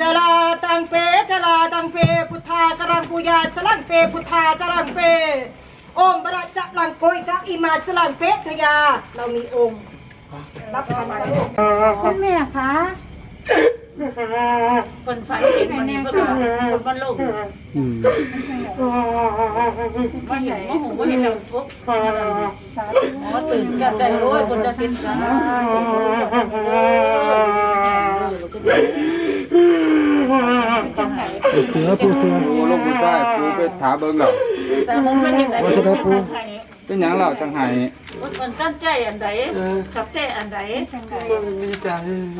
สลาตังเปจลาตังเปพุทธากรังปุยาสลังเปพุทธาจรังเปโอมบระจะลังโกยกะอิมาสลังเปทยา เรามีองค์รับคำสรุปคุณแม่คะคนฝันเห็นมันนี่เพื่อคนบ้านลูกอืมมาเห็นว่าหูว่าเห็นแล้วปุ๊บอ๋อตื่นจะใจโอ้ยคนจะกินกัน ปูเสือปูเสือปูลูกผู้ชายปูไปถามเบิ่งแล้วแต่ผมเป็นยังไงว่าจะได้ปูเป็นหยังเราจังไห้มันตั้งใจอันใดขับใจอันใดมันมีใจ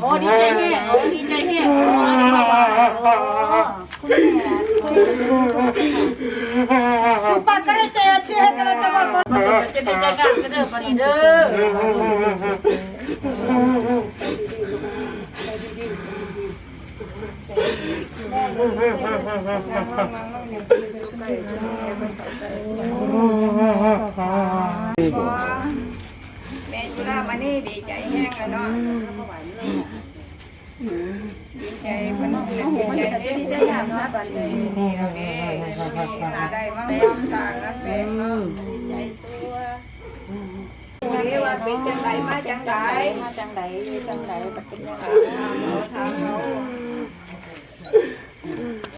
โอ้ดีใจแห่โอ้ดีใจแห่โอ้อันนี้มาว่าคุณแม่สุปากระเจเชื่อกันตะวันก่อนมันจะได้ใจกันก็เด้อปนีเด้อ แม่จุฬามานี่ดีใจแห้งแล้วเนาะดีใจมันดีใจดีใจอย่างนะบัดนี้นี่เราเองได้มาความต่างนะเป็นใจตัวนี่ว่าเป็นจังไรมาจังไรมาจังไดจังไดปฏิญาณทางเรา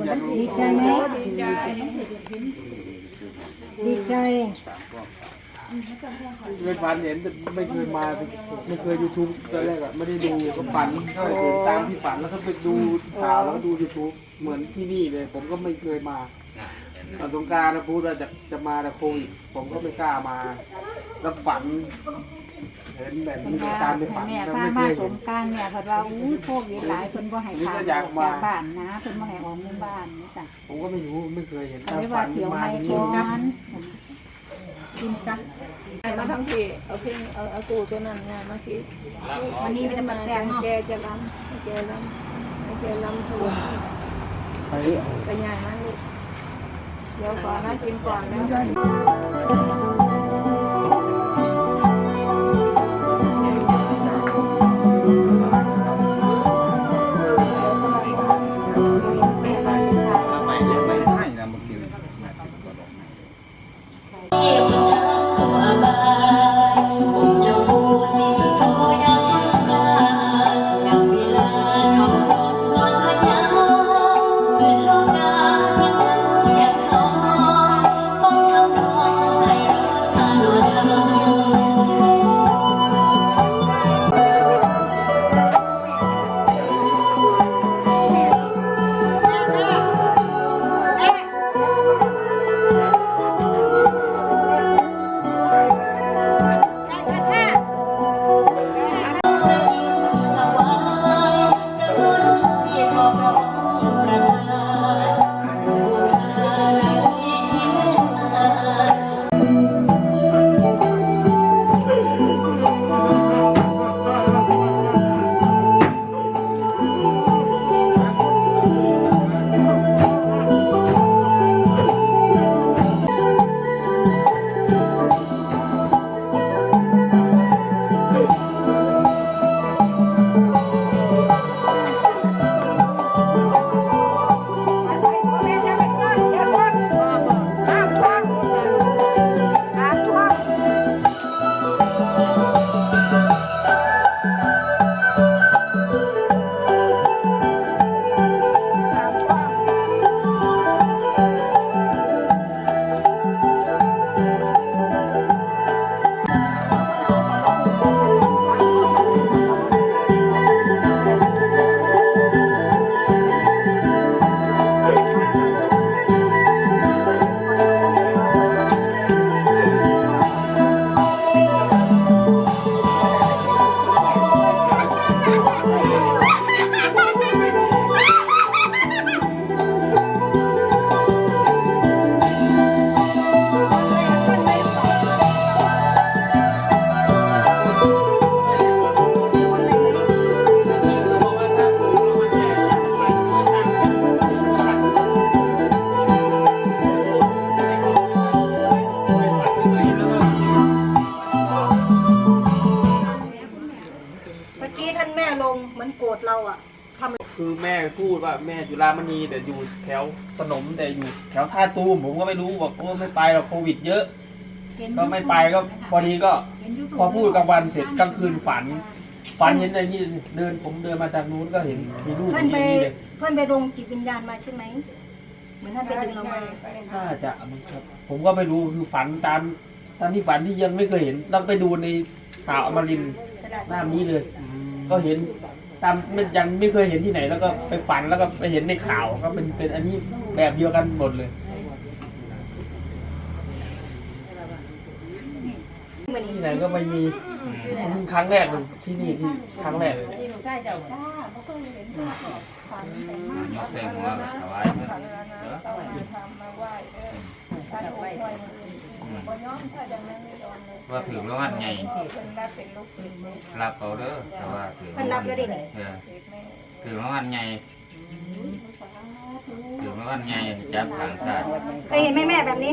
ดีใจไหมดีใจ ดีใจเคยฝันเห็นแต่ไม่เคยมาไม่เคยยูทูบตอนแรกอะไม่ได้ดูก็ฝันก็เห็นตามที่ฝันแล้วก็ไปดูข่าวแล้วก็ดูยูทูบเหมือนที่นี่เลย ผมก็ไม่เคยมาตอนสงการนะพูดว่าจะจะมาแต่โควิดผมก็ไม่กล้ามา แล้วฝัน เห็นแบบนี้ตามในฝันแม่ก็พาไม่เคมายสเห็นงกรารเนี่ยเพิ่นว่าอู้โชคดีหลายเพิ่นบ่ให้พาออกจากบ้านนะเพิ่นบ่ให้ออกหมู่บ้านนี่จ้ะผมก็ไม่รู้ไม่เคยเห็นก็ตามเลยฝัว่านเที่ยวมาให้ที่ก่นี่อนกินซะมาทั้งทีเอาเพลงเอาเอาตู้ตัวนั้นงานมาทีวันนี้มันจะมาแต่งเนาะแกจะรำแกรำแกรำถูกไปไปใหญ่นะลูกเดี๋ยวก่อนนะกินก่อนนะ คือแม่พูดว่าแม่จุฬามณีแต่อยู่แถวขนมแต่อยู่แถวท่าตูมผมก็ไม่รู้บอกโอ้ไม่ไปหรอกโควิด เยอะ ก็ไม่ไปก็พอดีก็ พอพูดกลางวันเสร็จกลางคืนฝัน ฝันเห็นไอ้นี่เดินผมเดินมาจากนู้นก็เห็นมีรูปเพื่อนไปนี้เลยเพื่อนไปลงจิตวิญญาณมาใช่ไหมเหมือนท่านไปดึงเรามาน่าจะมั้งครับ ผมก็ไม่รู้คือฝันตามตามที่ฝันที่ยังไม่เคยเห็นต้องไปดูในข่าวอมรินทร์กระดาษหน้านี้เลย ก็เห็น ตามมันยังไม่เคยเห็นที่ไหน แล้วก็ไปฝันแล้วก็ไปเห็นในข่าวก็เป็นเป็นอันนี้แบบเดียวกันหมดเลยที่ไหนก็ไม่มีนี่ครั้งแรกเลยที่นี่ที่ครั้งแรกเลยนี่หนูใช่เจ้ามาเซ็งมา ถวายเพิ่นเด้อว่าถือรางวัลใหญ่รับเอาเด้อแต่ว่าถือเพื่อนรับแล้วดิเออถือรางวัลใหญ่ถือรางวัลใหญ่จับทางชาติเคยเห็นแม่แม่แบบนี้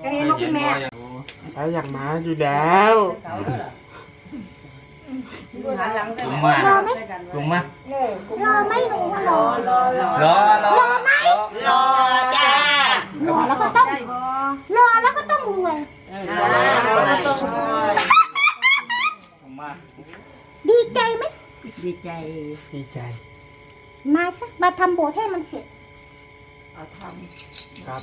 เคยเห็นลูกคุณแม่ใช้อย่างมาอยู่แล้วหันหลังใส่ลงมาลงมา รอไม่รู้รอรอรอรอรอรอจ้ารอ ลงมาดีใจไหม ดีใจ ดีใจ มาซะมาทำโบสถ์ให้มันเสร็จเอาทครับ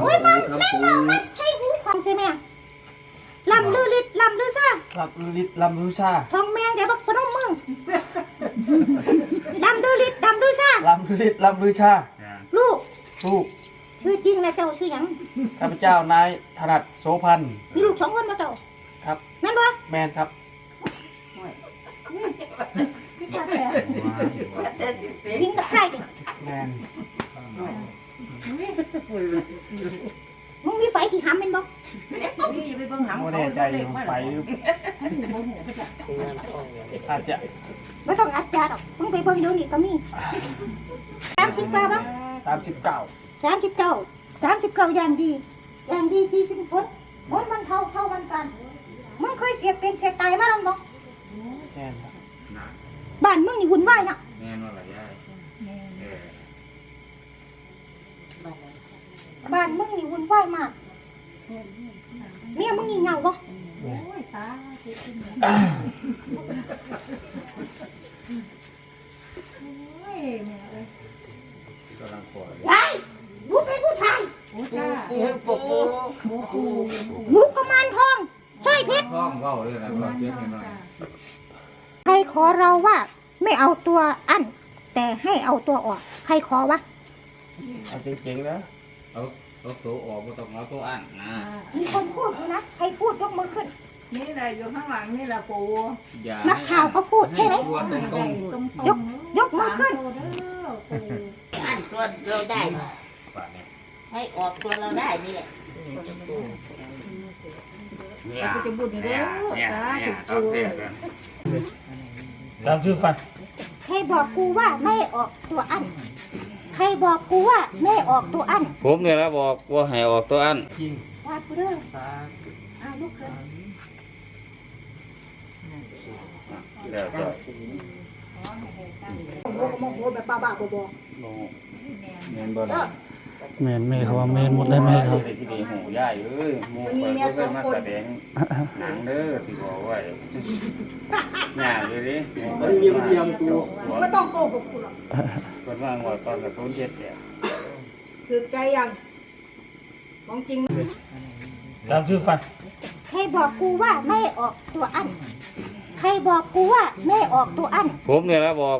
โอ้ยมันไม่เอาไม่ใช่หูฟังใช่ไหมอะลำลือลิดลำลือซ่ารับลิศลำรู้ชาทองแมงเดี๋ยวบอกพนมมือลำลือลิดลำลือซ่าลำลิศลำรู้ชาลูกลูก ชื่อจริงนะเจ้าชื่อหยังข้าพเจ้านายถนัดโสพันธ์มีลูกสองคนมาเจ้าครับนั่นบ่แมนครับยิงกับใครดิแมนมึงมีไฟที่หำเป็นบ่ำนี่ไปเบิ่งหำไม่แน่ใจอยู่ไปอาจจะไม่ต้องอัดยาดอกมึงไปเบิ่งเดี๋ยวนี้ก็มีสามสิบเก้าบ่สามสิบเก้า สามสิบเก้าสามสิบเก้าอย่างดี อย่างดีสี่สิบคนคนมันเท่าเท่ามันกันมึงเคยเสียเป็นเสียตายมาแล้วบ่แมนครับบ้านมึงนี่วุ่นวายนะแม่นว่าล่ะยายเออบ้านมึงนี่วุ่นวายมากเมียมึงนี่เหงาบ่กำลังปล่อยไอ้ หนูเป็นผู้ชายจ้าหนูกุมารทองสร้อยเพชรท้องเว้าเลยนะก็เจ็บนิดหน่อยใครขอเราว่า ไม่เอาตัวอั้นแต่ให้เอาตัวออก ใครขอวะเอาจริงๆนะเอาเอาตัวออกบ่ต้องเอาตัวอันนะมีคนพูดอยู่นะใครพูดยกมือขึ้น นี่แหละอยู่ข้างหลังนี่แหละปูอย่านักข่าวก็พูดใช่ไหมตัวตรงยกยกมือขึ้น อันตัวเราได้ ๆป่านนี้ให้ออกตัวเราได้นี่แหละเนี่ยเนี่ยเนี่ยเนี่ยต้องเตะกันตามซื้อฟันใครบอกกูว่าไม่ออกตัวอั้นใครบอกกูว่าไม่ออกตัวอั้นผมเนี่ยแล้วบอกว่าให้ออกตัวอันจริงว่ากูเด้อสาอ้าวลุกขึ้นเดี๋ยวจะโมโมโมแบบบ้าๆบอเงินบ่ๆเอได้อ แมนแม่เขาว่าแมนหมดเลยแม่ครับที่ดีหูย่ายเอ้ยหมูเปิดก็เคยมาแสดงหนังเด้อที่บอกไว้ย่าอยู่ดิหมูไอ้เปิดเยี่ยมเยี่ยมกูไม่ต้องโกหกกูหรอกเปิดมาหัวตอนกระตุ้นเจ็ดเนี่ยถือใจยังของจริงตามซื้อฟันใครบอกกูว่าไม่ออกตัวอั้นใครบอกกูว่าไม่ออกตัวอั้นผมเนี่ยแล้วบอก